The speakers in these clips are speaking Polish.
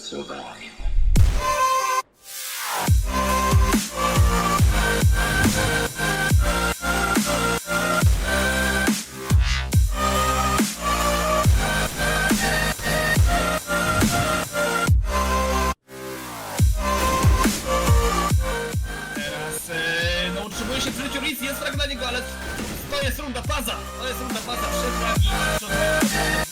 survive. Teraz e, no utrzymuje się przy życiu Riz, jest frag na niego, ale to jest runda faza. To jest runda faza, trzy do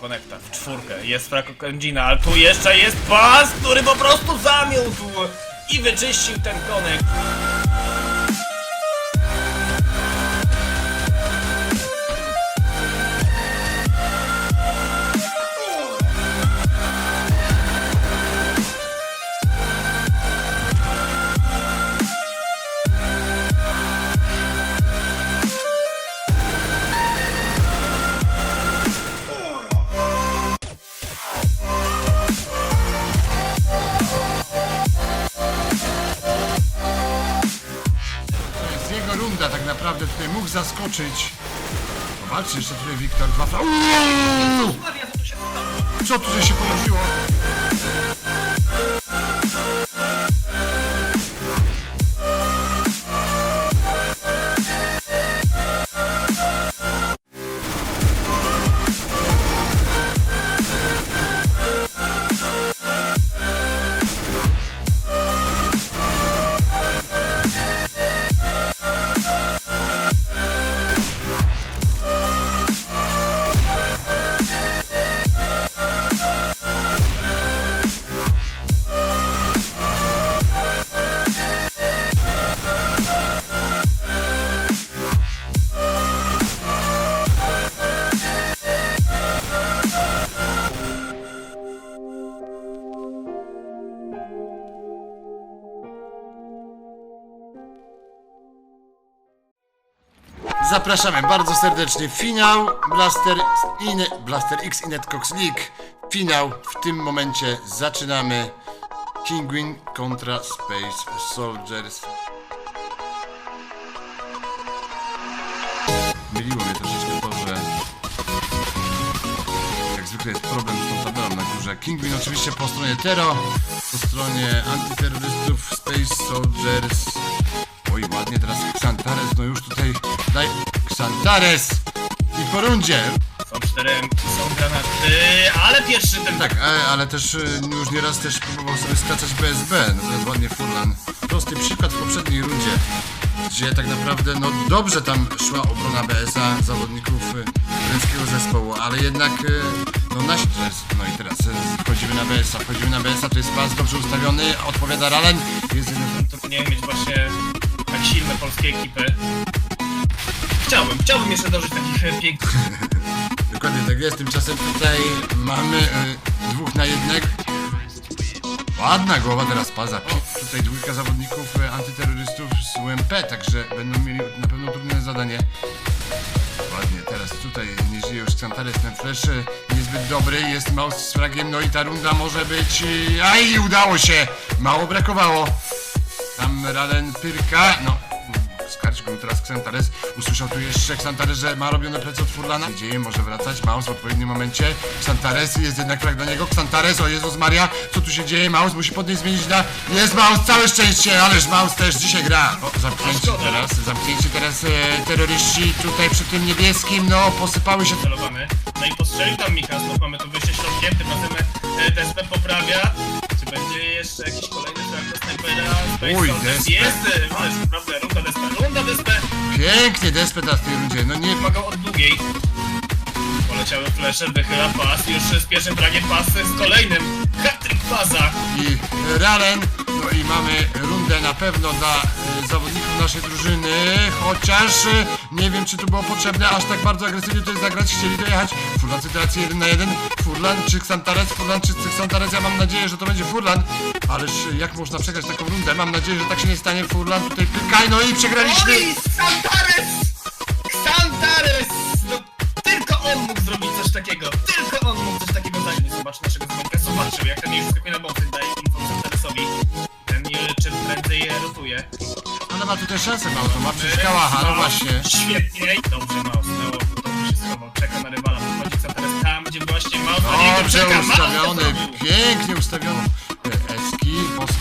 konekta w czwórkę. Jest frag Kędzina, ale tu jeszcze jest pas, który po prostu zamiótł i wyczyścił ten konekt. Runda tak naprawdę, tutaj mógł zaskoczyć. Walczy jeszcze tutaj Wiktor, dwa co tu się pojawiło? Zapraszamy bardzo serdecznie. Finał Blaster, Blaster X Inet Cox League. Finał w tym momencie zaczynamy. Kinguin kontra Space Soldiers. Myliło mnie troszeczkę to, że jak zwykle jest problem z tą tabelą na górze. Kinguin oczywiście po stronie Tero, po stronie antyterrorystów Space Soldiers. Oj, ładnie teraz Xantares, no już tutaj daj Xantares i po rundzie. Są cztery są granaty, ale pierwszy ten Tak, e, ale też e, już nieraz też próbował sobie skakać BSB, no teraz ładnie Furlan. Prosty przykład w poprzedniej rundzie, gdzie tak naprawdę no dobrze tam szła obrona BS-a zawodników ręskiego zespołu, ale jednak e, no to jest, no i teraz e, wchodzimy na BS-a, wchodzimy na BS-a, to jest pas dobrze ustawiony, odpowiada Ralen, jest jeden turnieju mieć właśnie tak silne polskie ekipy. Chciałbym, chciałbym jeszcze dążyć takich e, pięknych. Dokładnie tak jest, tymczasem tutaj mamy y, dwóch na jednego. Ładna głowa teraz paza. Tutaj dwójka zawodników y, antyterrorystów z UMP, także będą mieli na pewno trudne zadanie. Ładnie, teraz tutaj nie żyje już Xantares, ten flash y, niezbyt dobry, jest mouse z fragiem, no i ta runda może być... y, Aj, udało się! Mało brakowało. Tam Ralen Pyrka, no... Skarć go teraz Xantares. Usłyszał tu jeszcze Xantares, że ma robione plecy od Furlana. Dzieje, może wracać. Maus w odpowiednim momencie. Xantares jest jednak frag do niego. Xantares, o Jezus Maria, co tu się dzieje? Maus musi podnieść, zmienić na... Jest Maus, całe szczęście, ależ Maus też dzisiaj gra. O, teraz, zamknięci teraz e, terroryści tutaj przy tym niebieskim, no posypały się... celowany. No i postrzelił tam Mikas, no mamy tu wyjście środkiem, tym razem e, poprawia. Oj, Despe. Jest! e, jest naprawdę runda despe, runda despe! Pięknie Despet na tej rundzie, no nie... Wymagał od długiej. Poleciały flesze, wychyla pas, już z pierwszym fragiem pas z kolejnym. Hat-trick paza! i Ralen. No i mamy rundę na pewno dla zawodników naszej drużyny, chociaż e, nie wiem czy to było potrzebne aż tak bardzo agresywnie tutaj zagrać. Chcieli dojechać. Furlan sytuacja 1 na 1. Furlan czy Xantarec? Furlan czy Xantarec? Ja mam nadzieję, że to będzie Furlan. Ależ e, jak można przegrać taką rundę? Mam nadzieję, że tak się nie stanie. Furlan tutaj pykaj, no i przegraliśmy. Oj, Xantares! Xantares! Ma tutaj szansę na auto, ma przecież kałacha, no właśnie. Świetnie. Dobrze, Maus. No, dobrze się schował. Czeka na rywala. Podchodzi Xantares tam, gdzie właśnie niego Dobrze ustawiony, pięknie ustawiony.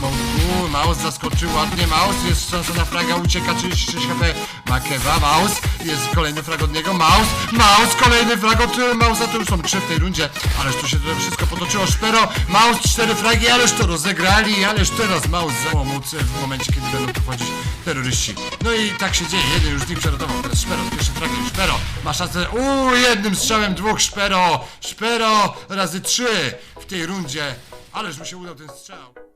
E, po smoku, Maus zaskoczył ładnie, Maus jest szansa na fraga, ucieka 36 HP. Makewa, Maus, jest kolejny frag od niego, Maus, Maus, kolejny frag od e, Mausa, to już są trzy w tej rundzie, ależ tu się to wszystko potoczyło, Szpero, Maus, cztery fragi, ależ to rozegrali, ależ teraz Maus załomóc w momencie, kiedy będą tu wchodzić terroryści. No i tak się dzieje, jeden już z nich przerotował, teraz Szpero, z pierwszym Szpero, ma szansę, uuu, jednym strzałem dwóch, Szpero, Szpero, razy trzy w tej rundzie, ależ mu się udał ten strzał.